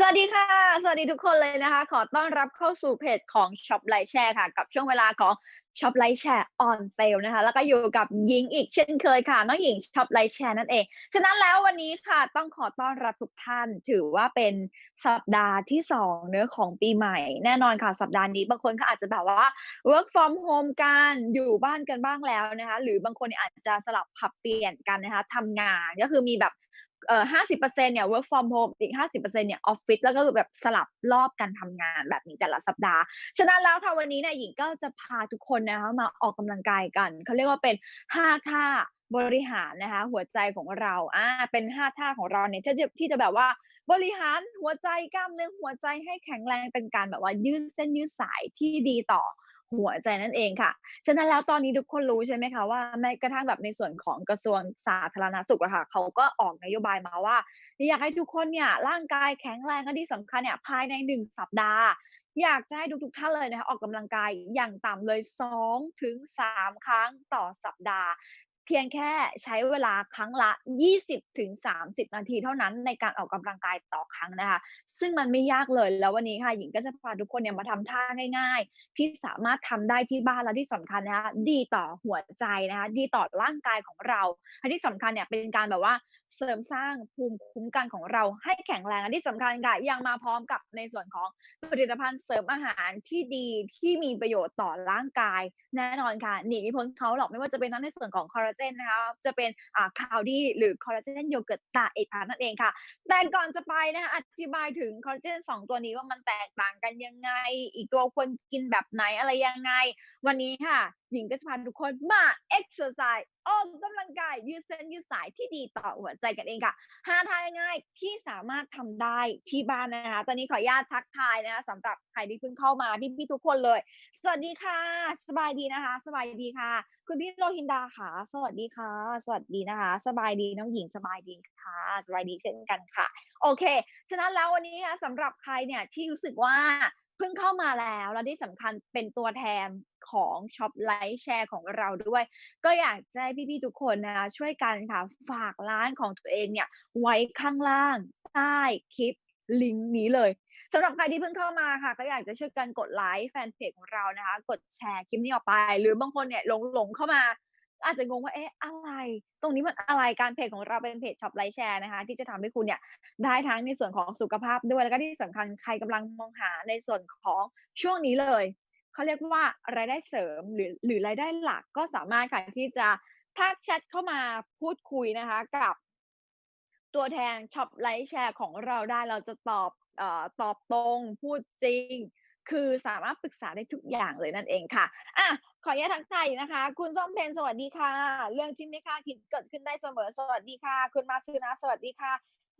สวัสดีค่ะ สวัสดีทุกคนเลยนะคะ ขอต้อนรับเข้าสู่เพจของ Shop l i ์แชร์ค่ะ กับช่วงเวลาของ Shop l i ์แชร์ on sale นะคะ แล้วก็อยู่กับหญิงอีกเช่นเคยค่ะ น้องหญิง Shop l i ์แชร์นั่นเอง ฉะนั้นแล้ววันนี้ค่ะต้องขอต้อนรับทุกท่าน ถือว่าเป็นสัปดาห์ที่2เนื้อของปีใหม่ แน่นอนค่ะ สัปดาห์นี้บางคนก็อาจจะแบบว่า work from home กันอยู่บ้านกันบ้างแล้วนะคะ หรือบางคนอาจจะสลับผับเปลี่ยนกันนะคะทำงานก็คือมีแบบ เอ่อห้าสิบเปอร์เซ็นเนี่ย work from home อีกห้าสิบเปอร์เซ็นเนี่ยออฟฟิศแล้วก็แบบสลับรอบกันทำงานแบบนี้แต่ละสัปดาห์ ฉะนั้นแล้วค่ะวันนี้เนี่ยหญิงก็จะพาทุกคนนะคะมาออกกำลังกายกัน เขาเรียกว่าเป็นห้าท่าบริหารนะคะ หัวใจของเราอ่าเป็นห้าท่าของเราเนี่ยที่จะที่จะแบบว่าบริหารหัวใจกล้ามเนื้อหัวใจให้แข็งแรงเป็นการแบบว่ายืดเส้นยืดสายที่ดีต่อ หัวใจนั่นเองค่ะ ฉะนั้นแล้วตอนนี้ทุกคนรู้ใช่ไหมคะว่าแม้กระทั่งแบบในส่วนของกระทรวงสาธารณสุขอะค่ะเขาก็ออกนโยบายมาว่าอยากให้ทุกคนเนี่ยร่างกายแข็งแรงและที่สำคัญเนี่ยภายในหนึ่งสัปดาห์ อยากจะให้ทุกๆท่านเลยนะคะออกกำลังกายอย่างต่ำเลย2ถึง3ครั้งต่อสัปดาห์ เพียงแค่ใช้เวลาครั้งละ 20ถึง30 นาทีเท่านั้นในการออกกำลังกายต่อครั้งนะคะ ซึ่งมันไม่ยากเลยแล้ววันนี้ค่ะหญิงก็จะพาทุกคนเนี่ยมาทำท่าง่ายๆ ที่สามารถทำได้ที่บ้านและที่สำคัญนะคะดีต่อหัวใจนะคะดีต่อร่างกายของเราและที่สำคัญเนี่ยเป็นการแบบว่าเสริมสร้างภูมิคุ้มกันของเราให้แข็งแรงและที่สำคัญค่ะยังมาพร้อมกับในส่วนของผลิตภัณฑ์เสริมอาหารที่ดีที่มีประโยชน์ต่อร่างกาย แน่นอนค่ะหนีไม่พ้นเขาหรอกไม่ว่าจะเป็นทั้งในส่วนของคอลลาเจนนะคะจะเป็นอ่าคาวดี้หรือคอลลาเจนโยเกิร์ตตาเอกพันนั่นเองค่ะ แต่ก่อนจะไปนะคะอธิบายถึงคอลลาเจนสองตัวนี้ว่ามันแตกต่างกันยังไง อีกตัวควรกินแบบไหนอะไรยังไง วันนี้ค่ะ หญิงก็จะพาทุกคนมาเอ็กซ์ไซส์ออกกำลังกาย ยืดเส้นยืดสายที่ดีต่อหัวใจกันเองค่ะห้าท่าง่ายๆที่สามารถทำได้ที่บ้านนะคะ ตอนนี้ขออนุญาตทักทายนะคะสำหรับใครที่เพิ่งเข้ามาพี่ๆทุกคนเลย สวัสดีค่ะ สบายดีนะคะ สบายดีค่ะ คุณพี่โรฮินดาค่ะ สวัสดีค่ะ สวัสดีนะคะ สบายดีน้องหญิงสบายดีค่ะ สบายดีเช่นกันค่ะ โอเค ฉะนั้นแล้ววันนี้นะสำหรับใครเนี่ยที่รู้สึกว่า เพิ่งเข้ามาแล้วและที่สำคัญเป็นตัวแทนของช็อปไลฟ์แชร์ของเราด้วย ก็อยากจะให้พี่ๆทุกคนนะคะช่วยกันค่ะฝากร้านของตัวเองเนี่ยไว้ข้างล่างใต้คลิปลิงก์นี้เลยสำหรับใครที่เพิ่งเข้ามาค่ะ ก็อยากจะช่วยกันกดไลค์แฟนเพจของเรานะคะ กดแชร์คลิปนี้ออกไป หรือบางคนเนี่ยหลงหลงเข้ามา อาจจะงงว่าเอ๊ะอะไร ตรงนี้มันอะไรการเพจของเราเป็นเพจช็อปไลฟ์แชร์นะคะ ที่จะทำให้คุณเนี่ยได้ทั้งในส่วนของสุขภาพด้วยแล้วก็ที่สำคัญใครกำลังมองหาในส่วนของช่วงนี้เลยเขาเรียกว่ารายได้เสริมหรือหรือรายได้หลักก็สามารถค่ะที่จะทักแชทเข้ามาพูดคุยนะคะ กับ ตัวแทนช็อปไลฟ์แชร์ของเราได้เราจะตอบเอ่อตอบตรงพูดจริง คือสามารถปรึกษาได้ทุกอย่างเลยนั่นเองค่ะอะ ขออนุญาตทักทายนะคะ คุณส้มเพนสวัสดีค่ะ เรื่องที่ไม่คาดคิดเกิดขึ้นได้เสมอสวัสดีค่ะ คุณมาซื้อนะสวัสดีค่ะ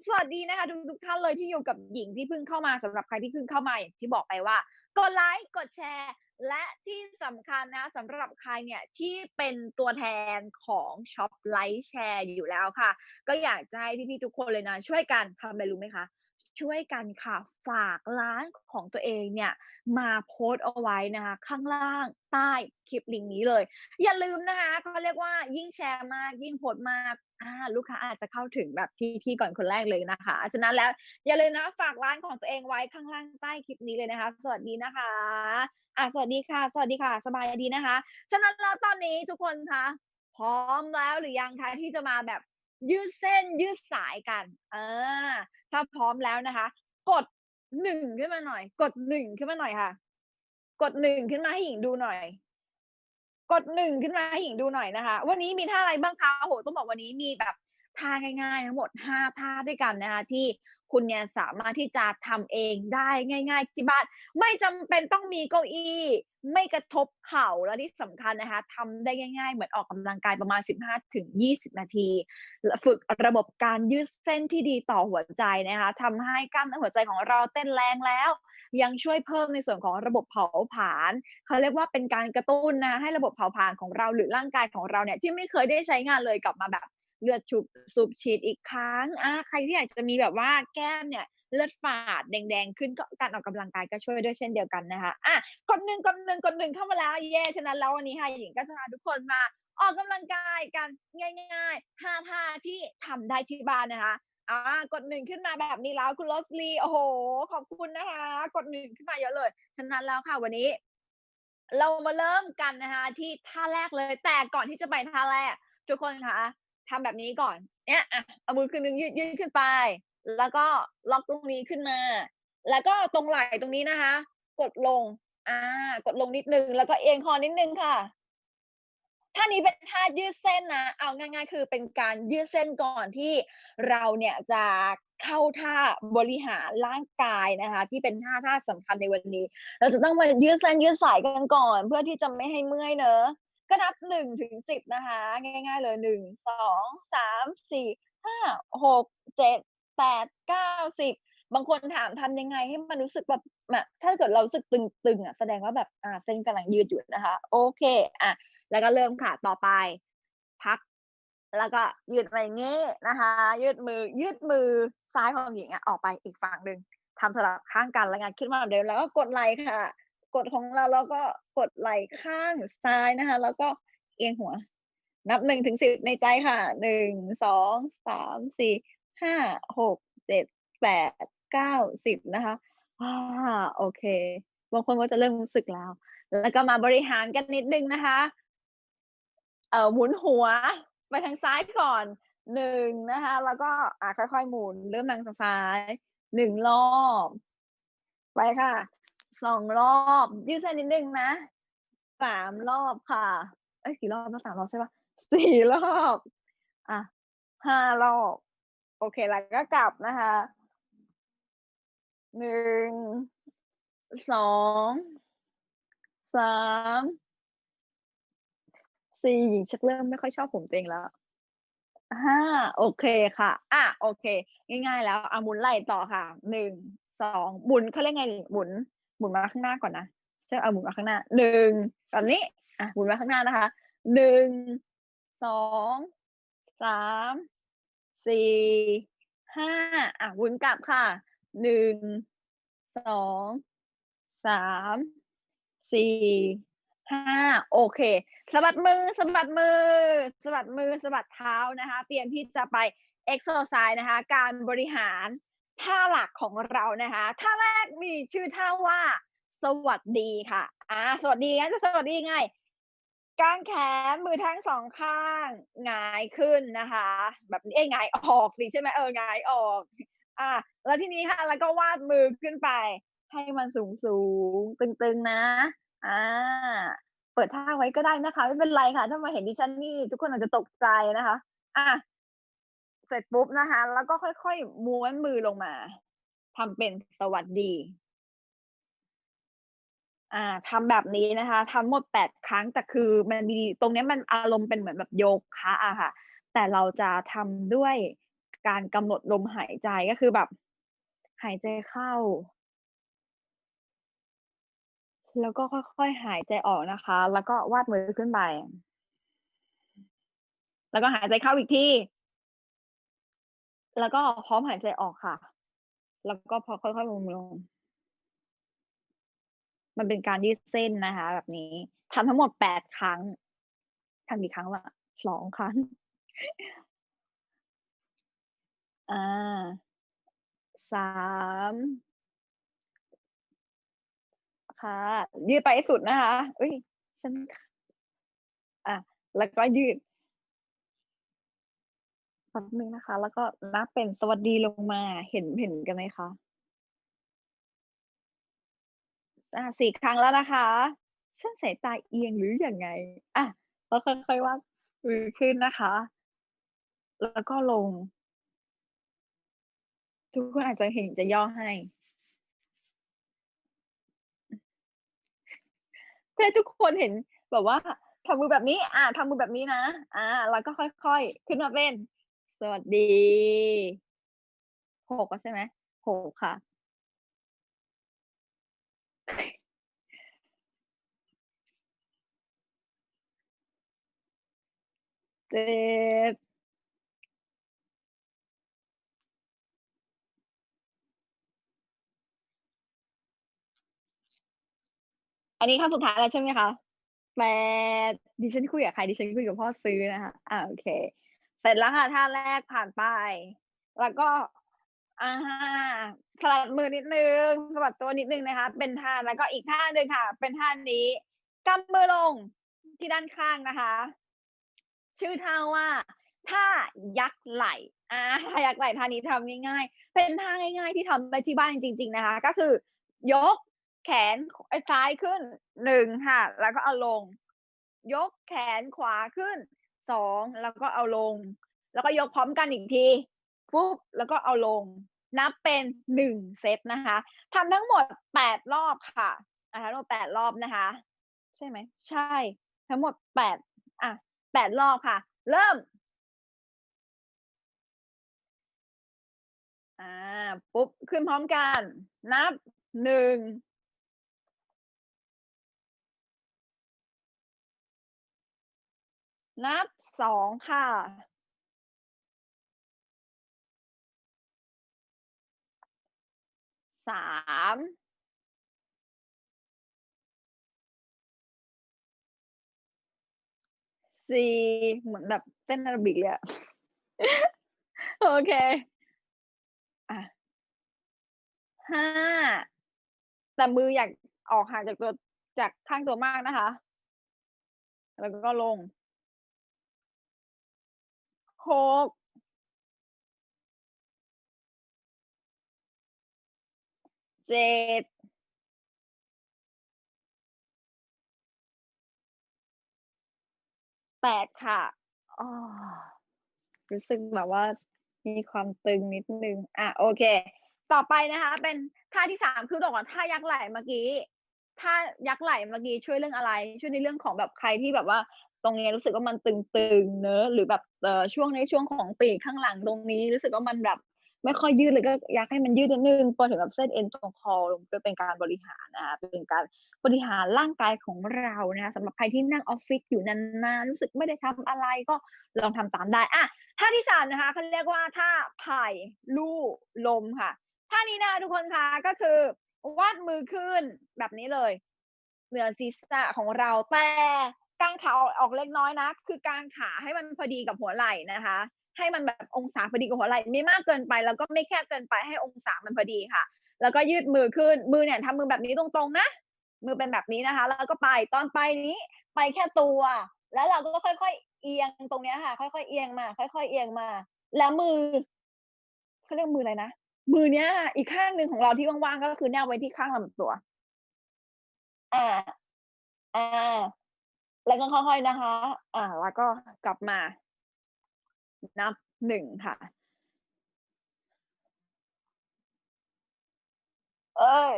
สวัสดีนะคะทุกทุกท่านเลยที่อยู่กับหญิงที่เพิ่งเข้ามาสำหรับใครที่เพิ่งเข้ามาอย่างที่บอกไปว่า กดไลค์กดแชร์ และที่สำคัญนะสำหรับใครเนี่ยที่เป็นตัวแทนของช็อปไลฟ์แชร์อยู่แล้วค่ะ ก็อยากจะให้พี่ๆทุกคนเลยนะช่วยกันทำอะไรรู้ไหมคะ ช่วยกันค่ะ ฝากร้านของตัวเองเนี่ยมาโพสต์เอาไว้นะคะ ข้างล่างใต้คลิปลิงก์นี้เลย อย่าลืมนะคะเขาเรียกว่ายิ่งแชร์มากยิ่งโพสต์มากอ่าลูกค้าอาจจะเข้าถึงแบบพี่ๆก่อนคนแรกเลยนะคะฉะนั้นแล้วอย่าลืมนะฝากร้านของตัวเองไว้ข้างล่างใต้คลิปนี้เลยนะคะ สวัสดีนะคะอะสวัสดีค่ะ สวัสดีค่ะ สบายดีนะคะ ฉะนั้นแล้วตอนนี้ทุกคนคะพร้อมแล้วหรือยังคะที่จะมาแบบ ยืดเส้นยืดสายกันเออถ้าพร้อมแล้วนะคะ กดหนึ่งขึ้นมาหน่อย กดหนึ่งขึ้นมาหน่อยค่ะ กดหนึ่งขึ้นมาให้หญิงดูหน่อย กดหนึ่งขึ้นมาให้หญิงดูหน่อยนะคะ วันนี้มีท่าอะไรบ้างคะโอ้โหต้องบอกวันนี้มีแบบท่าง่ายๆ ทั้งหมดห้าท่าด้วยกันนะคะ ที่ คุณเนี่ยสามารถที่จะทำเองได้ง่าย ๆ ที่บ้าน ไม่จำเป็นต้องมีเก้าอี้ ไม่กระทบเข่าและที่สำคัญนะคะทำได้ง่าย ๆ เหมือนออกกำลังกายประมาณ 15-20 นาที ฝึกระบบการยืดเส้นที่ดีต่อหัวใจนะคะทำให้กล้ามเนื้อหัวใจของเราเต้นแรงแล้ว ยังช่วยเพิ่มในส่วนของระบบเผาผลาญเขาเรียกว่าเป็นการกระตุ้นนะให้ระบบเผาผลาญของเราหรือร่างกายของเราเนี่ยที่ไม่เคยได้ใช้งานเลยกลับมาแบบ เลือดฉุบสูบฉีดอีกครั้งอ่าใครที่อยากจะมีแบบว่าแก้มเนี่ยเลือดฝาดแดงๆ ขึ้นก็การออกกำลังกายก็ช่วยด้วยเช่นเดียวกันนะคะอะกดหนึ่งกดหนึ่งกดหนึ่งเข้ามาแล้วเย่ฉะนั้นแล้ววันนี้ค่ะหญิงก็จะพาทุกคนมาออกกำลังกายกันง่ายๆห้าท่าที่ทำได้ที่บ้านนะคะอ่ากดหนึ่งขึ้นมาแบบนี้แล้วคุณโรสลีโอ้โห ขอบคุณนะคะ กดหนึ่งขึ้นมาเยอะเลยฉะนั้นแล้วค่ะวันนี้ เรามาเริ่มกันนะคะ ที่ท่าแรกเลย แต่ก่อนที่จะไปท่าแรก ทุกคนคะ ทำแบบนี้ก่อน เนี่ยอะเอามือขึ้นหนึ่งยืดยืดขึ้นไป แล้วก็ล็อกตรงนี้ขึ้นมา แล้วก็ตรงไหล่ตรงนี้นะคะ กดลง อ่า กดลงนิดนึง แล้วก็เอียงคอนิดนึงค่ะท่านี้เป็นท่ายืดเส้นนะ เอาง่าย ๆ คือเป็นการยืดเส้นก่อนที่เราเนี่ยจะเข้าท่าบริหารร่างกายนะคะ ที่เป็นท่าท่าสำคัญในวันนี้ เราจะต้องมายืดเส้นยืดสายกันก่อน เพื่อที่จะไม่ให้เมื่อยเนอะ ก็นับหนึ่งถึงสิบนะคะ ง่ายๆเลยหนึ่งสองสามสี่ห้าหกเจ็ดแปดเก้าสิบบางคนถามทำยังไงให้มันรู้สึกแบบถ้าเกิดเรารู้สึกตึงๆอะแสดงว่าแบบอ่าเส้นกำลังยืดอยู่นะคะ โอเคอะแล้วก็เริ่มค่ะต่อไป พัก แล้วก็ยืดไปงี้นะคะ ยืดมือ ยืดมือซ้ายของหญิงอะออกไปอีกฝั่งหนึ่งทำสลับข้างกันแล้วกันขึ้นมาแบบเดิมแล้วก็กดไหล่ค่ะ กดของเราแล้วก็กดไหล่ข้างซ้ายนะคะ แล้วก็เอียงหัว นับหนึ่งถึงสิบในใจค่ะหนึ่งสองสามสี่ห้าหกเจ็ดแปดเก้าสิบนะคะอ่าโอเค บางคนก็จะเริ่มรู้สึกแล้ว แล้วก็มาบริหารกันนิดนึงนะคะ เอ่อหมุนหัวไปทางซ้ายก่อนหนึ่งนะคะ แล้วก็อ่าค่อยๆหมุนเริ่มทางซ้ายหนึ่งรอบ ไปค่ะ สองรอบยืดเส้นนิดนึงนะสามรอบค่ะ เอ้ยกี่รอบนะสามรอบใช่ปะสี่รอบ อะห้ารอบ โอเคแล้วก็กลับนะคะหนึ่งสองสามสี่หญิงชักเริ่มไม่ค่อยชอบผมตัวเองแล้วห้าโอเคค่ะ อะโอเค ง่าย ๆ แล้วเอาหมุนไหล่ต่อค่ะหนึ่งสองหมุนเขาเรียกไงหมุน หมุนมาข้างหน้าก่อนนะใช่เอาหมุนมาข้างหน้าหนึ่งแบบนี้ อะหมุนมาข้างหน้านะคะหนึ่งสองสามสี่ห้าอะหมุนกลับค่ะหนึ่งสองสามสี่ห้าโอเคสะบัดมือสะบัดมือสะบัดมือสะบัดเท้านะคะ เตรียมที่จะไปเอ็กโซไซส์นะคะ การบริหาร ท่าหลักของเรานะคะท่าแรกมีชื่อท่าว่า สวัสดีค่ะอ่าสวัสดีงั้นจะสวัสดีไงกางแขนมือทั้งสองข้างหงายขึ้นนะคะ แบบนี้เอ้ยหงายออกสิใช่ไหมเออหงายออก อ่าแล้วทีนี้ค่ะแล้วก็วาดมือขึ้นไป ให้มันสูงสูงตึงๆนะอ่าเปิดท่าไว้ก็ได้นะคะ ไม่เป็นไรค่ะ ถ้ามาเห็นดิฉันนี่ ทุกคนอาจจะตกใจนะคะ อะ เสร็จปุ๊บนะคะ แล้วก็ค่อยๆม้วนมือลงมาทำเป็นสวัสดี อ่าทำแบบนี้นะคะทั้งหมดแปดครั้งแต่คือมันมีตรงนี้มันอารมณ์เป็นเหมือนแบบโยคะอะค่ะ แต่เราจะทำด้วยการกำหนดลมหายใจก็คือแบบ หายใจเข้า แล้วก็ค่อยๆหายใจออกนะคะ แล้วก็วาดมือขึ้นไป แล้วก็หายใจเข้าอีกที แล้วก็พร้อมหายใจออกค่ะ แล้วก็พอค่อยๆลงลง มันเป็นการยืดเส้นนะคะ แบบนี้ทำทั้งหมดแปดครั้งทำกี่ครั้งวะสองครั้งอาสามค่ะ ยืดไปสุดนะคะเฮ้ย ฉัน อ่าแล้วก็ยืด ป๊บนึงนะคะ แล้วก็นับเป็นสวัสดีลงมาเห็นเห็นกันไหมคะ?อา4ครั้งแล้วนะคะฉันสายตาเอียงหรือยังไง?อะแล้วค่อยๆวามือขึ้นนะคะ แล้วก็ลง ทุกคนอาจจะเห็นจะย่อให้เพื่ทุกคนเห็นแบบว่าทำมือแบบนี้ อ่าทำมือแบบนี้นะ อ่า แล้วก็ค่อยๆ ขึ้นมาเป็น สวัสดี6แล้วใช่ไหม?6ค่ะ7อันนี้ครั้งสุดท้ายแล้วใช่ไหมคะ?8ดิฉันคุยกับใครดิฉันคุยกับพ่อซื้อนะคะอาโอเค ร็จแล้วค่ะท่าแรกผ่านไป แล้วก็อ่าสลัดมือนิดนึงสะบัดตัวนิดนึงนะคะ เป็นท่าแล้วก็อีกท่าหนึ่งค่ะ เป็นท่านี้กำมือลงที่ด้านข้างนะคะ ชื่อท่าว่าท่ายักไหล่อ่าท่ายักไหล่ท่านี้ทำง่ายๆ เป็นท่าง่าย ๆ ที่ทำได้ที่บ้านจริง ๆ นะคะ ก็คือ ยกแขนซ้ายขึ้นหนึ่งค่ะ แล้วก็เอาลง ยกแขนขวาขึ้น สองแล้วก็เอาลง แล้วก็ยกพร้อมกันอีกทีปุ๊บแล้วก็เอาลง นับเป็นหนึ่งเซตนะคะทำทั้งหมดแปดรอบค่ะนะคะทั้งหมดแปดรอบนะคะ ใช่ไหมใช่ ทั้งหมดแปดอะแปดรอบค่ะ เริ่มอ่าปุ๊บขึ้นพร้อมกัน นับหนึ่งนับ สองค่ะ สาม สี่เหมือนแบบเต้นอโรบิกเลยอะโอเค อะห้า แต่มืออยากออกห่างจากตัวจากข้างตัวมากนะคะ แล้วก็ลง หกเจ็ดแปดค่ะอ๋อรู้สึกแบบว่ามีความตึงนิดนึง อะ โอเค ต่อไปนะคะ เป็นท่าที่สามคือบอกว่าท่ายักไหล่เมื่อกี้ ท่ายักไหล่เมื่อกี้ช่วยเรื่องอะไร ช่วยในเรื่องของแบบใครที่แบบว่า ตรงนี้รู้สึกว่ามันตึงๆเนอะหรือแบบเอ่อช่วงในช่วงของปีกข้างหลังตรงนี้ รู้สึกว่ามันแบบไม่ค่อยยืดเลยก็อยากให้มันยืดนิดนึงพอถึงกับเส้นเอ็นตรงคอลงไปเป็นการบริหารนะคะเป็นการบริหารร่างกายของเรานะคะสำหรับใครที่นั่งออฟฟิศอยู่นานๆรู้สึกไม่ได้ทำอะไรก็ลองทำตามได้อะท่าที่สามนะคะเขาเรียกว่าท่าไผ่ลู่ลมค่ะท่านี้นะคะทุกคนคะก็คือวาดมือขึ้นแบบนี้เลย เหนือศีรษะของเราแต่ กางขาออกเล็กน้อยนะ คือกางขาให้มันพอดีกับหัวไหล่นะคะ ให้มันแบบองศาพอดีกับหัวไหล่ไม่มากเกินไป แล้วก็ไม่แคบเกินไปให้องศามันพอดีค่ะ แล้วก็ยืดมือขึ้นมือเนี่ยทำมือแบบนี้ตรงๆนะมือเป็นแบบนี้นะคะ แล้วก็ไปตอนไปนี้ ไปแค่ตัว แล้วเราก็ค่อยๆเอียงตรงเนี้ยค่ะ ค่อยๆเอียงมา ค่อย ๆ เอียงมา แล้วมือเขาเรียกมืออะไรนะมือเนี้ย อีกข้างหนึ่งของเราที่ว่างๆก็คือแนบไว้ที่ข้างลำตัว อ่า อ่า แล้วก็ค่อยๆนะคะ อ่า แล้วก็กลับมา นับหนึ่งค่ะ เอ้ย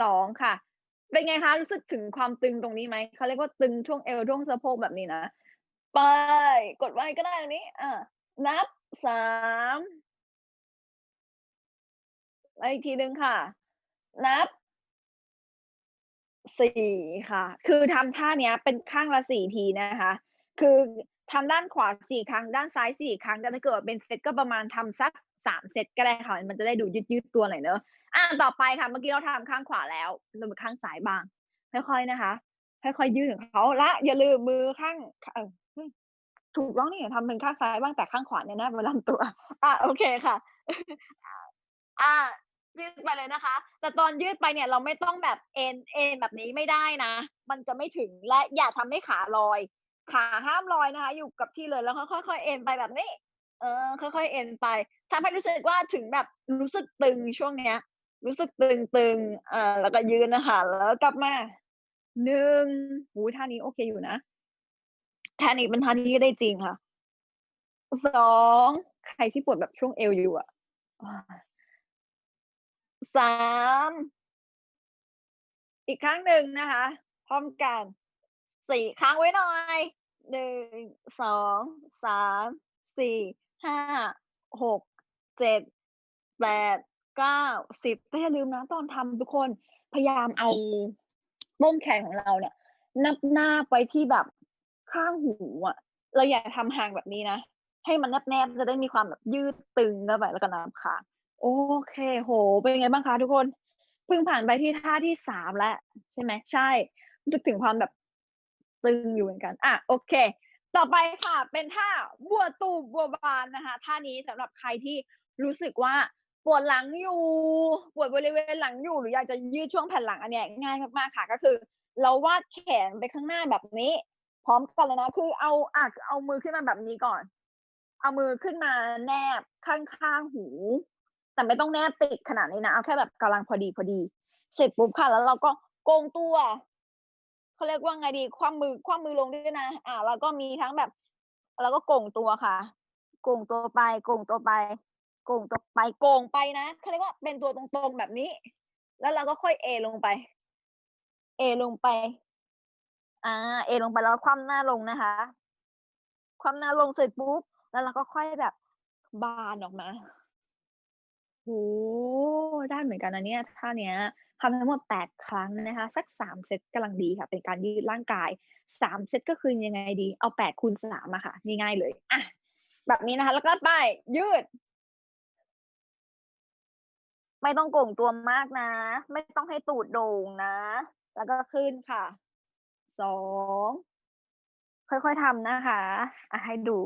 สองค่ะ เป็นไงคะ รู้สึกถึงความตึงตรงนี้ไหม เขาเรียกว่าตึงช่วงเอวช่วงสะโพกแบบนี้นะ ไป กดไว้ก็ได้อันนี้ อ่า นับสามแล้วอีกทีหนึ่งค่ะ นับ สี่ค่ะ คือทำท่าเนี้ยเป็นข้างละสี่ทีนะคะ คือทำด้านขวาสี่ครั้ง ด้านซ้ายสี่ครั้งแต่ถ้าเกิดเป็นเซตก็ประมาณทำสักสามเซตก็ได้ค่ะ มันจะได้ดูยืดๆตัวหน่อยเนอะอะต่อไปค่ะ เมื่อกี้เราทำข้างขวาแล้วเรามาข้างซ้ายบ้าง ค่อยๆนะคะ ค่อยๆยืดของเขาละอย่าลืมมือข้างเออถูกต้องนี่ทำเป็นข้างซ้ายบ้างแต่ข้างขวาเนี่ยนบไว้ลำตัว อะโอเคค่ะ อ่า ยืดไปเลยนะคะ แต่ตอนยืดไปเนี่ยเราไม่ต้องแบบเอ็นเอ็นแบบนี้ไม่ได้นะ มันจะไม่ถึงและอย่าทำให้ขาลอย ขาห้ามลอยนะคะ อยู่กับที่เลยแล้วค่อยๆเอ็นไปแบบนี้ เออ ค่อยๆเอ็นไปทำให้รู้สึกว่าถึงแบบรู้สึกตึงช่วงเนี้ย รู้สึกตึงๆอ่าแล้วก็ยืนนะคะแล้วกลับมาหนึ่งหูท่านี้โอเคอยู่นะท่านี้เป็นท่าที่ได้จริงค่ะสองใครที่ปวดแบบช่วงเอวอยู่อะ สามอีกครั้งหนึ่งนะคะ พร้อมกันสี่ครั้งไว้หน่อยหนึ่งสองสามสี่ห้าหกเจ็ดแปดเก้าสิบแต่อย่าลืมนะ ตอนทำทุกคนพยายามเอาต้นแขนของเราเนี่ย นับหน้าไปที่แบบข้างหูอะ เราอย่าทำห่างแบบนี้นะ ให้มันแนบๆจะได้มีความแบบยืดตึงเข้าไปแล้วก็นับขา โอเค โห เป็นไงบ้างคะทุกคน เพิ่งผ่านไปที่ท่าที่สามแล้ว ใช่ไหม ใช่รู้สึกถึงความแบบตึงอยู่เหมือนกัน อะ โอเค ต่อไปค่ะ เป็นท่าบัวตูบบัวบานนะคะ ท่านี้สำหรับใครที่รู้สึกว่าปวดหลังอยู่ ปวดบริเวณหลังอยู่ หรืออยากจะยืดช่วงแผ่นหลังอันเนี้ยง่ายมากๆค่ะ ก็คือ เราวาดแขนไปข้างหน้าแบบนี้ พร้อมกันเลยนะ คือเอาอะเอามือขึ้นมาแบบนี้ก่อน เอามือขึ้นมาแนบข้างๆหู แต่ไม่ต้องแนบติดขนาดนี้นะเอาแค่แบบกำลังพอดีพอดี เสร็จปุ๊บค่ะแล้วเราก็โกงตัวเขาเรียกว่าไงดีคว่ำมือคว่ำมือลงด้วยนะอ่าแล้วก็มีทั้งแบบแล้วก็โก่งตัวค่ะโก่งตัวไปโก่งตัวไปโก่งตัวไปโก่งไปนะเขาเรียกว่าเป็นตัวตรงๆแบบนี้ แล้วเราก็ค่อยเอลงไป เอลงไปอ่าเอลงไปแล้วคว่ำหน้าลงนะคะ คว่ำหน้าลงเสร็จปุ๊บแล้วเราก็ค่อยแบบบานออกมา โอ้โฮ ได้เหมือนกันนะเนี่ย ท่าเนี้ย ทำทั้งหมด 8 ครั้งนะคะ สัก 3 เซตกำลังดีค่ะ เป็นการยืดร่างกาย 3 เซต ก็คือยังไงดี เอา 8 คูณ 3 อะค่ะ ง่าย ๆ เลย อะ แบบนี้นะคะ แล้วก็ไป ยืด ไม่ต้องโก่งตัวมากนะ ไม่ต้องให้ตูดโด่งนะ แล้วก็ขึ้นค่ะ 2 ค่อย ๆ ทำนะคะ อะ ให้ดู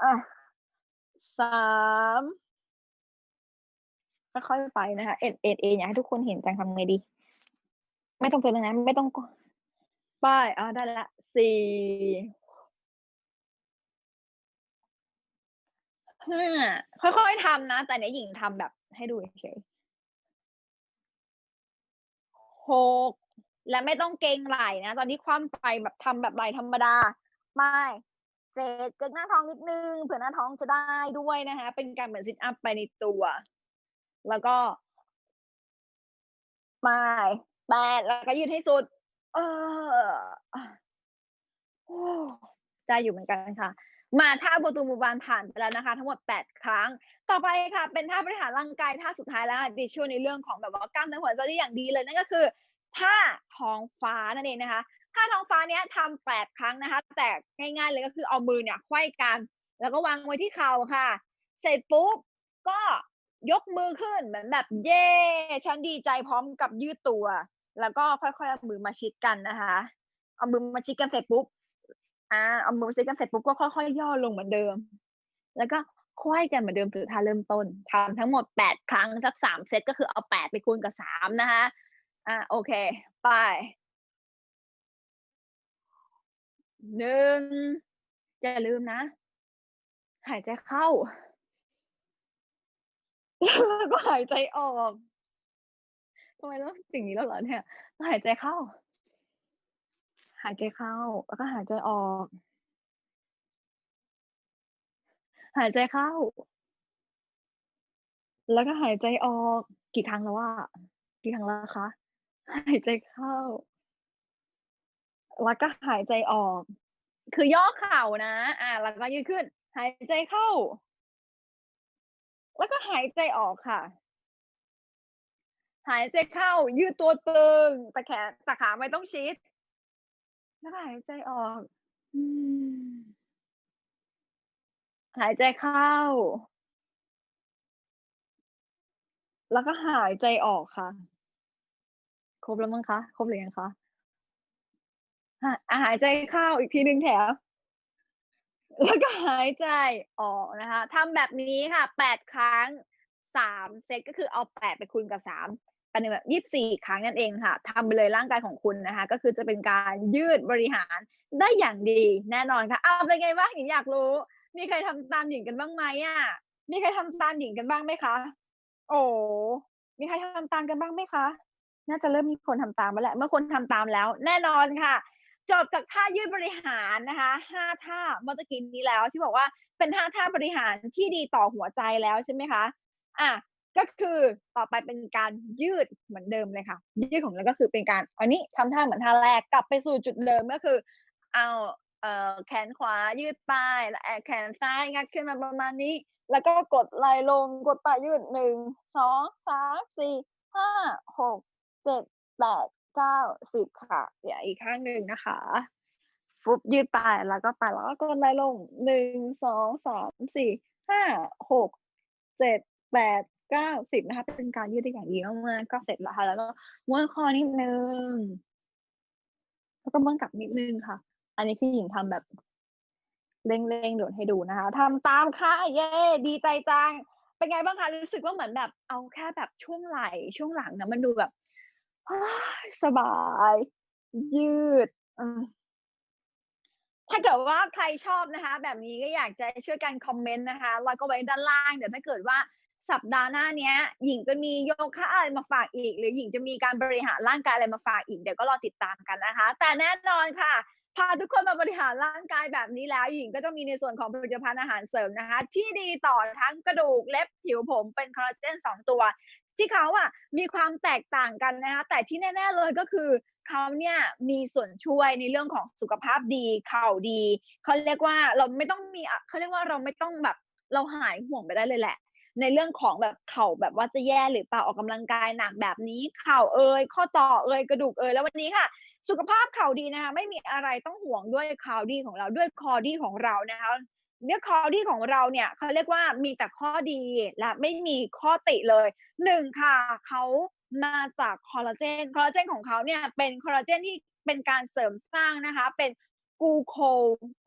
อา3 ค่อยๆไปนะคะเอ็นเอ็นเออยากให้ทุกคนเห็นจังทำไงดี?ไม่ต้องตัวนั้นนะไม่ต้องกไปอาได้แล้ว4 5ค่อยๆทำนะ แต่เนี้ยหญิงทำแบบให้ดูเฉยๆ6และไม่ต้องเกรงไหล่นะ ตอนที่คว่ำไปแบบทำแบบไหล่ธรรมดา ไม่7เกร็งหน้าท้องนิดนึงเผื่อหน้าท้องจะได้ด้วยนะคะ เป็นการเหมือนซิตอัปไปในตัว แล้วก็ไป8แล้วก็ยืดให้สุด เออโอ้ได้อยู่เหมือนกันค่ะ มาท่าบัวตูมบัวบานผ่านไปแล้วนะคะ ทั้งหมด8ครั้ง ต่อไปค่ะ เป็นท่าบริหารร่างกายท่าสุดท้ายแล้วค่ะที่ช่วยในเรื่องของแบบว่ากล้ามเนื้อหัวใจได้อย่างดีเลยนั่นก็คือท่าท้องฟ้านั่นเองนะคะท่าท้องฟ้าเนี้ยทำ8ครั้งนะคะ แต่ง่ายๆเลยก็คือเอามือเนี่ยไขว้กัน แล้วก็วางไว้ที่เข่าค่ะ เสร็จปุ๊บก็ ยกมือขึ้นเหมือนแบบเย้ฉันดีใจพร้อมกับยืดตัว แล้วก็ค่อยๆเอามือมาชิดกันนะคะ เอามือมาชิดกันเสร็จปุ๊บอ่าเอามือมาชิดกันเสร็จปุ๊บก็ค่อยๆย่อลงเหมือนเดิม แล้วก็ไขว้กันเหมือนเดิมคือท่าเริ่มต้นทำทั้งหมด8ครั้งสัก3เซตก็คือเอา8ไปคูณกับ3นะคะอ่าโอเค ไป1อย่าลืมนะ หายใจเข้า แล้วก็หายใจออกทำไมต้องอย่งงี้แล้วเหรอเนี่ย?หายใจเข้า หายใจเข้า แล้วก็หายใจออก หายใจเข้า แล้วก็หายใจออก กี่ครั้งแล้วอะ?กี่ครั้งแล้วคะ?หายใจเข้า แล้วก็หายใจออก คือย่อเข่านะอาแล้วก็ยืดขึ้น หายใจเข้า แล้วก็หายใจออกค่ะ หายใจเข้า ยืดตัวตึงต่แขนต่ขาไม่ต้องชิด แล้วก็หายใจออกหายใจเข้า แล้วก็หายใจออกค่ะ ครบแล้วมั้งคะ ครบหรือยังคะ?หายใจเข้าอีกทีหนึ่งแถม แล้วก็หายใจออกนะคะทำแบบนี้ค่ะ8ครั้ง3เซตก็คือเอา8ไปคูณกับ3เป็นแบบ24ครั้งนั่นเองค่ะทำไปเลยร่างกายของคุณนะคะ ก็คือจะเป็นการยืดบริหารได้อย่างดีแน่นอนค่ะเอาเป็นไงบ้าง?หญิงอยากรู้ มีใครทำตามหญิงกันบ้างไหมอะ?มีใครทำตามหญิงกันบ้างไหมคะ?โอ้มีใครทำตามกันบ้างไหมคะ?น่าจะเริ่มมีคนทำตามแล้วแหละ เมื่อคนทำตามแล้ว แน่นอนค่ะ จบจากท่ายืดบริหารนะคะ5ท่าเมื่อตะกี้นี้แล้วที่บอกว่าเป็น5ท่าบริหารที่ดีต่อหัวใจแล้วใช่ไหมคะ?อาก็คือต่อไปเป็นการยืดเหมือนเดิมเลยค่ะ ยืดของเราก็คือเป็นการอันนี้ทำท่าเหมือนท่าแรกกลับไปสู่จุดเดิมก็คือ เอาเอ่อแขนขวายืดไปแล้วแขนซ้ายงัดขึ้นมาประมาณนี้ แล้วก็กดไหล่ลงกดบ่ายืด1 2 3 4 5 6 7 8 9 10ค่ะเดี๋ยวอีกข้างหนึ่งนะคะฟึบยืดไปแล้วก็ไปแล้วก็กดไล่ลง1 2 3 4 5 6 7 8 9 10นะคะเป็นการยืดได้อย่างดีมากๆก็เสร็จแล้วค่ะ แล้วก็ม้วนคอนิดนึงแล้วก็ม้วนกลับนิดนึงค่ะ อันนี้คือหญิงทำแบบเร่งๆโดดให้ดูนะคะทำตามค่ะ เย้ ดีใจจัง เป็นไงบ้างคะ?รู้สึกว่าเหมือนแบบ เอาแค่แบบช่วงไหล่ช่วงหลังนะมันดูแบบ สบาย ยืดถ้าเกิดว่าใครชอบนะคะ แบบนี้ก็อยากจะช่วยกันคอมเมนต์นะคะแล้วก็ไว้ด้านล่างเดี๋ยวถ้าเกิดว่าสัปดาห์หน้าเนี้ย หญิงจะมีโยคะอะไรมาฝากอีก หรือหญิงจะมีการบริหารร่างกายอะไรมาฝากอีกเดี๋ยวก็รอติดตามกันนะคะ แต่แน่นอนค่ะพาทุกคนมาบริหารร่างกายแบบนี้แล้ว หญิงก็จะมีในส่วนของผลิตภัณฑ์อาหารเสริมนะคะ ที่ดีต่อทั้งกระดูกเล็บผิวผมเป็นคอลลาเจน2 ตัวที่เขาอะมีความแตกต่างกันนะคะแต่ที่แน่ ๆเลยก็คือเขาเนี่ยมีส่วนช่วยในเรื่องของสุขภาพดีเข่าดีเขาเรียกว่าเราไม่ต้องมีอะเขาเรียกว่าเราไม่ต้องแบบเราหายห่วงไปได้เลยแหละ ในเรื่องของแบบเข่าแบบว่าจะแย่หรือเปล่าออกกำลังกายหนักแบบนี้เข่าเอยข้อต่อเอยกระดูกเอยแล้ววันนี้ค่ะ สุขภาพเข่าดีนะคะไม่มีอะไรต้องห่วงด้วย Cloudy ของเราด้วย Claudie ของเรานะคะ เนื้อคอรี่ของเราเนี่ยเขาเรียกว่ามีแต่ข้อดีและไม่มีข้อติเลยหนึ่งค่ะเขามาจากคอลลาเจนคอลลาเจนของเขาเนี่ยเป็นคอลลาเจนที่เป็นการเสริมสร้างนะคะ เป็นกูโค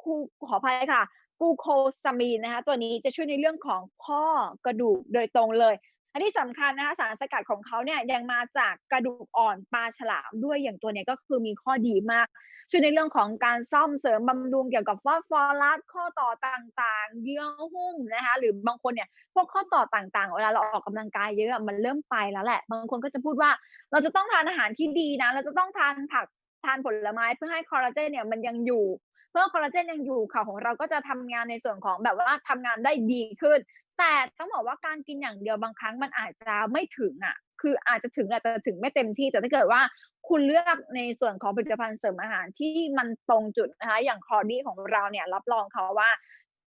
คูขออภัยค่ะกูโคซามีนนะคะ ตัวนี้จะช่วยในเรื่องของข้อกระดูกโดยตรงเลย และที่สำคัญนะคะสารสกัดของเขาเนี่ยยังมาจากกระดูกอ่อนปลาฉลามด้วยอย่างตัวเนี้ยก็คือมีข้อดีมาก ช่วยในเรื่องของการซ่อมเสริมบำรุงเกี่ยวกับฟอสฟอรัสข้อต่อต่างๆ เยื่อหุ้มนะคะหรือบางคนเนี่ยพวกข้อต่อต่างๆเวลาเราออกกำลังกายเยอะมันเริ่มไปแล้วแหละ บางคนก็จะพูดว่า เราจะต้องทานอาหารที่ดีนะ เราจะต้องทานผักทานผลไม้เพื่อให้คอลลาเจนเนี่ยมันยังอยู่ เมื่อคอลลาเจนยังอยู่เข่าของเราก็จะทำงานในส่วนของแบบว่าทำงานได้ดีขึ้น แต่ต้องบอกว่าการกินอย่างเดียวบางครั้งมันอาจจะไม่ถึงอะคืออาจจะถึงแหละแต่ถึงไม่เต็มที่แต่ถ้าเกิดว่าคุณเลือกในส่วนของผลิตภัณฑ์เสริมอาหารที่มันตรงจุดนะคะอย่าง Claudie ของเราเนี่ยรับรองค่ะว่า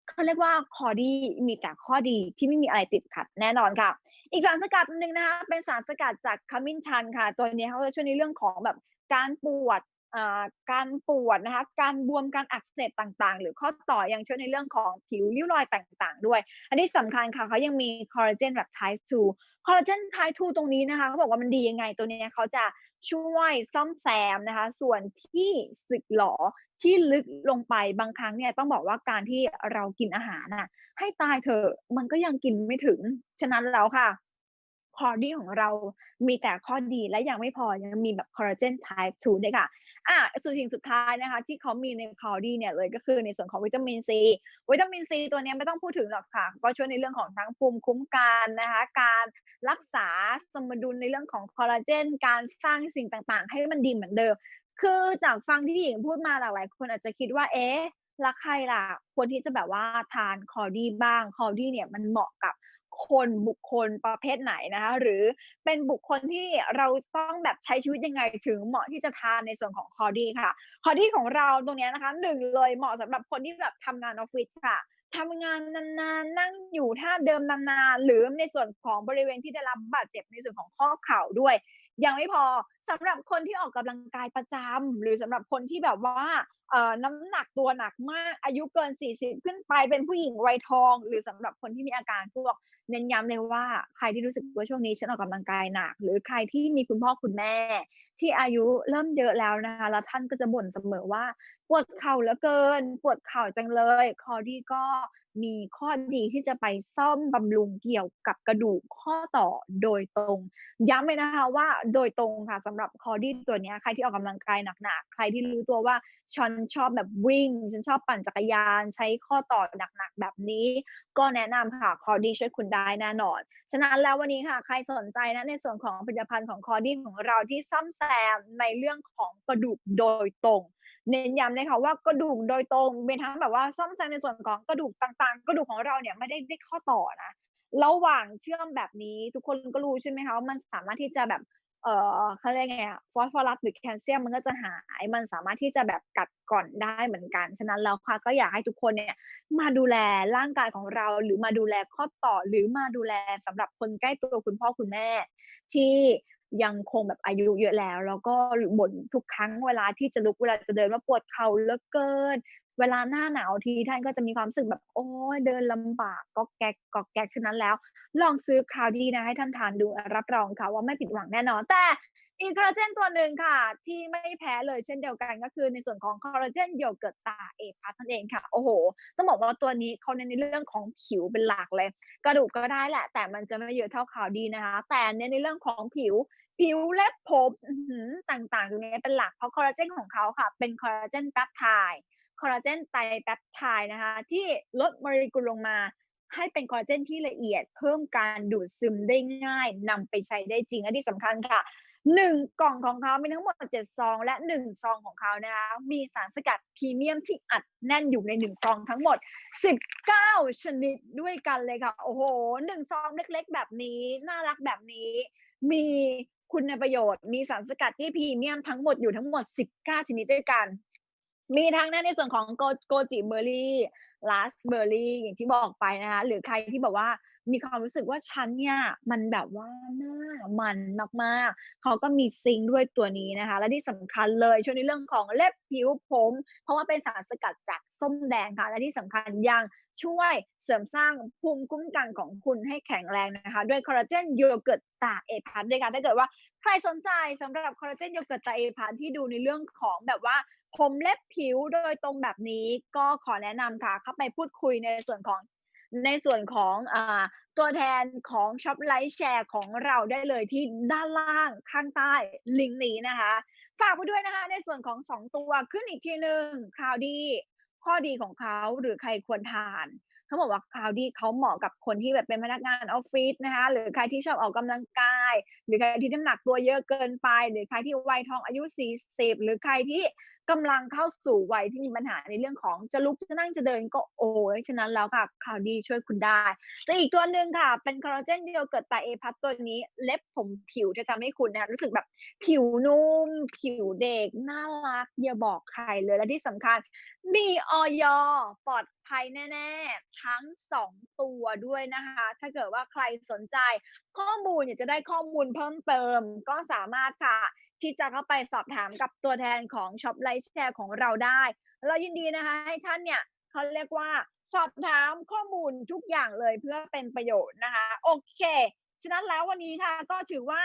เขาเรียกว่า Claudie มีแต่ข้อดีที่ไม่มีอะไรติดขัดแน่นอนค่ะ อีกสารสกัดหนึ่งนะคะเป็นสารสกัดจากขมิ้นชันค่ะ ตัวนี้เขาจะช่วยในเรื่องของแบบการปวด การปวดนะคะ การบวมการอักเสบต่างๆ หรือข้อต่อยังช่วยในเรื่องของผิวริ้วรอยต่างๆ ด้วย อันที่สำคัญค่ะเขายังมีคอลลาเจนแบบ Type 2 คอลลาเจน Type 2 ตรงนี้นะคะเขาบอกว่ามันดียังไงตัวนี้เขาจะช่วยซ่อมแซมนะคะ ส่วนที่สึกหรอที่ลึกลงไปบางครั้งเนี่ยต้องบอกว่าการที่เรากินอาหารน่ะ ให้ตายเถอะมันก็ยังกินไม่ถึง ฉะนั้นแล้วค่ะ Claudie ของเรามีแต่ข้อดีและยังไม่พอยังมีแบบคอลลาเจน Type 2 ด้วยค่ะ อาส่วนสิ่งสุดท้ายนะคะ ที่เขามีใน Claudie เนี่ยเลยก็คือในส่วนของวิตามินซีวิตามินซีตัวนี้ไม่ต้องพูดถึงหรอกค่ะ ก็ช่วยในเรื่องของทั้งภูมิคุ้มกันนะคะ การรักษาสมดุลในเรื่องของคอลลาเจน การสร้างสิ่งต่างๆ ให้มันดีเหมือนเดิม คือจากฟังที่หญิงพูดมาหลายๆ คนอาจจะคิดว่าเอ๊ะแล้วใครล่ะควรที่จะแบบว่าทาน Claudie บ้าง Claudie เนี่ยมันเหมาะกับ คนบุคคลประเภทไหนนะคะหรือเป็นบุคคลที่เราต้องแบบใช้ชีวิตยังไงถึงเหมาะที่จะทานในส่วนของคอดี้ค่ะ คอดี้ของเราตรงนี้นะคะดึงเลยเหมาะสำหรับคนที่แบบทำงานออฟฟิศค่ะทำงานนานๆ นั่งอยู่ท่าเดิมนานๆ หรือในส่วนของบริเวณที่ได้รับบาดเจ็บในส่วนของข้อเข่าด้วย ยังไม่พอสำหรับคนที่ออกกำลังกายประจำหรือสำหรับคนที่แบบว่าเอ่อน้ำหนักตัวหนักมากอายุเกิน 40 ขึ้นไปเป็นผู้หญิงวัยทอง หรือสำหรับคนที่มีอาการพวกเน้นย้ำเลยว่าใครที่รู้สึกว่าช่วงนี้ฉันออกกำลังกายหนัก หรือใครที่มีคุณพ่อคุณแม่ ที่อายุเริ่มเยอะแล้วนะคะแล้วท่านก็จะบ่นเสมอว่า ปวดเข่าเหลือเกิน ปวดเข่าจังเลย Claudie ก็ มีข้อดีที่จะไปซ่อมบำรุงเกี่ยวกับกระดูกข้อต่อโดยตรง ย้ำเลยนะคะว่าโดยตรงค่ะสำหรับ Claudie ตัวนี้ใครที่ออกกำลังกายหนักๆ ใครที่รู้ตัวว่าฉันชอบแบบวิ่ง ฉันชอบปั่นจักรยาน ใช้ข้อต่อหนักๆ แบบนี้ ก็แนะนำค่ะ Claudie ช่วยคุณได้แน่นอน ฉะนั้นแล้ววันนี้ค่ะใครสนใจนะในส่วนของผลิตภัณฑ์ของ Claudie ของเราที่ซ่อมแซมในเรื่องของกระดูกโดยตรง เน้นย้ำเลยค่ะว่ากระดูกโดยตรงมีทั้งแบบว่าซ่อมแซมในส่วนของกระดูกต่างๆ กระดูกของเราเนี่ยไม่ได้ได้ข้อต่อนะระหว่างเชื่อมแบบนี้ทุกคนก็รู้ใช่ไหมคะว่ามันสามารถที่จะแบบเอ่อเขาเรียกไงอะฟอสฟอรัสหรือแคลเซียมมันก็จะหายมันสามารถที่จะแบบกัดก่อนได้เหมือนกันฉะนั้นแล้วค่ะก็อยากให้ทุกคนเนี่ยมาดูแลร่างกายของเราหรือมาดูแลข้อต่อหรือมาดูแลสำหรับคนใกล้ตัวคุณพ่อคุณแม่ ที่ ยังคงแบบอายุเยอะแล้ว แล้วก็บ่นทุกครั้งเวลาที่จะลุกเวลาจะเดินว่าปวดเข่าเหลือเกิน เวลาหน้าหนาวทีท่านก็จะมีความรู้สึกแบบโอ้ยเดินลำบากก๊อกแก๊กๆฉะนั้นแล้ว ลองซื้อคราวดีนะให้ท่านทานดูรับรองค่ะว่าไม่ผิดหวังแน่นอนแต่ อีกคอลลาเจนตัวหนึ่งค่ะ ที่ไม่แพ้เลยเช่นเดียวกันก็คือในส่วนของคอลลาเจน Yogurt ตรา A+ นั่นเองค่ะ โอ้โฮต้องบอกว่าตัวนี้เขาเน้นในเรื่องของผิวเป็นหลักเลย กระดูกก็ได้แหละ แต่มันจะไม่เยอะเท่าข่าวดีนะคะ แต่เน้นในเรื่องของผิวผิวเล็บผมต่างๆตรงนี้เป็นหลักเพราะคอลลาเจนของเขาค่ะ เป็นคอลลาเจนแปปไทด์คอลลาเจนไตรแปปไทด์นะคะ ที่ลดโมเลกุลลงมาให้เป็นคอลลาเจนที่ละเอียดเพิ่มการดูดซึมได้ง่ายนำไปใช้ได้จริงและที่สำคัญค่ะ 1กล่องของเขามีทั้งหมด7ซอง และ1ซองของเขานะคะมีสารสกัดพรีเมียมที่อัดแน่นอยู่ใน1ซองทั้งหมด19ชนิดด้วยกันเลยค่ะ โอ้โฮ1ซองเล็กๆ แบบนี้ น่ารักแบบนี้ มีคุณประโยชน์ มีสารสกัดที่พรีเมียมทั้งหมดอยู่ทั้งหมด19ชนิดด้วยกัน มีทั้งในส่วนของโกโกจิเบอร์รี่ราสเบอร์รี่อย่างที่บอกไปนะคะหรือใครที่แบบว่า มีความรู้สึกว่าฉันเนี่ยมันแบบว่าหน้ามันมากๆ เขาก็มีซิงด้วยตัวนี้นะคะ และที่สำคัญเลยช่วยในเรื่องของเล็บผิวผม เพราะว่าเป็นสารสกัดจากส้มแดงค่ะ และที่สำคัญยังช่วยเสริมสร้างภูมิคุ้มกันของคุณให้แข็งแรงนะคะ ด้วยคอลลาเจน Yogurt ตรา A+ ด้วยค่ะถ้าเกิดว่าใครสนใจสำหรับคอลลาเจน Yogurt ตรา A+ ที่ดูในเรื่องของแบบว่าผมเล็บผิวโดยตรงแบบนี้ก็ขอแนะนำค่ะเข้าไปพูดคุยในส่วนของ ในส่วนของอตัวแทนของ ShopLiteShare ของเราได้เลยที่ด้านล่างข้างใต้ลิงก์นี้นะคะ ฝากไว้ด้วยนะคะ ในส่วนของ 2 ตัวขึ้นอีกทีหนึ่งข่าวดีข้อดีของเขาหรือใครควรทานเขาบอกว่าข่าวดีเขาเหมาะกับคนที่แบบเป็นพนักงานออฟฟิศนะคะ หรือใครที่ชอบออกกำลังกาย หรือใครที่น้ำหนักตัวเยอะเกินไป หรือใครที่วัยทองอายุ 40 หรือใครที่ กำลังเข้าสู่วัยที่มีปัญหาในเรื่องของจะลุกจะนั่งจะเดินก็โอ๊ยฉะนั้นแล้วค่ะข่าวดีช่วยคุณได้และอีกตัวหนึ่งค่ะ เป็นคอลลาเจน Yogurt ตรา A+ ตัวนี้ เล็บผมผิวจะทำให้คุณนะรู้สึกแบบผิวนุ่ม ผิวเด็ก น่ารัก อย่าบอกใครเลยและที่สำคัญ มีอยปลอดภัยแน่ๆ ทั้ง 2 ตัวด้วยนะคะ ถ้าเกิดว่าใครสนใจ ข้อมูลอยากจะได้ข้อมูลเพิ่มเติม ก็สามารถค่ะ ที่จะเข้าไปสอบถามกับตัวแทนของช็อปไลฟ์แชร์ของเราได้ เรายินดีนะคะให้ท่านเนี่ยเขาเรียกว่าสอบถามข้อมูลทุกอย่างเลยเพื่อเป็นประโยชน์นะคะ โอเค ฉะนั้นแล้ววันนี้ค่ะก็ถือว่า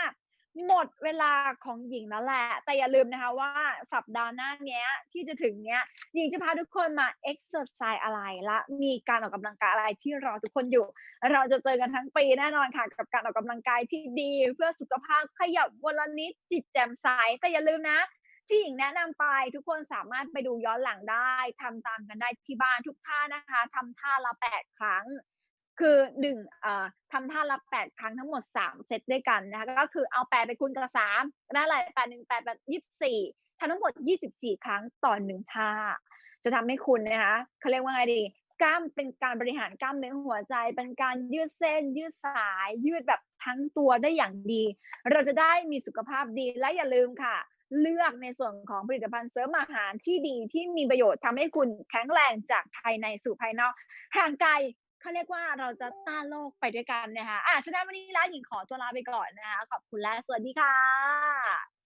หมดเวลาของหญิงแล้วแหละ แต่อย่าลืมนะคะว่าสัปดาห์หน้าเนี้ย ที่จะถึงเนี้ย หญิงจะพาทุกคนมาเอ็กเซอร์ไซส์อะไรและมีการออกกำลังกายอะไรที่รอทุกคนอยู่ เราจะเจอกันทั้งปีแน่นอนค่ะ กับการออกกำลังกายที่ดี เพื่อสุขภาพขยับวันละนิดจิตแจ่มใสแต่อย่าลืมนะที่หญิงแนะนำไปทุกคนสามารถไปดูย้อนหลังได้ทำตามกันได้ที่บ้านทุกท่านะคะทำท่าละ8ครั้ง คือ1เอ่อทำท่าละ8ครั้งทั้งหมด3เซตด้วยกันนะคะก็คือเอา8ไปคูณกับ3ได้อะไร8 1 8 8 24ทำทั้งหมด24ครั้งต่อ1ท่า จะทำให้คุณนะคะเขาเรียกว่าไงดีกล้ามเป็นการบริหารกล้ามเนื้อหัวใจ เป็นการยืดเส้น ยืดสาย ยืดแบบทั้งตัวได้อย่างดี เราจะได้มีสุขภาพดีและอย่าลืมค่ะ เลือกในส่วนของผลิตภัณฑ์เสริมอาหารที่ดีที่มีประโยชน์ทำให้คุณแข็งแรงจากภายในสู่ภายนอกห่างไกล เขาเรียกว่าเราจะต้านโลกไปด้วยกันนะคะอาฉะนั้นวันนี้แล้วหญิงขอตัวลาไปก่อนนะคะ ขอบคุณและสวัสดีค่ะ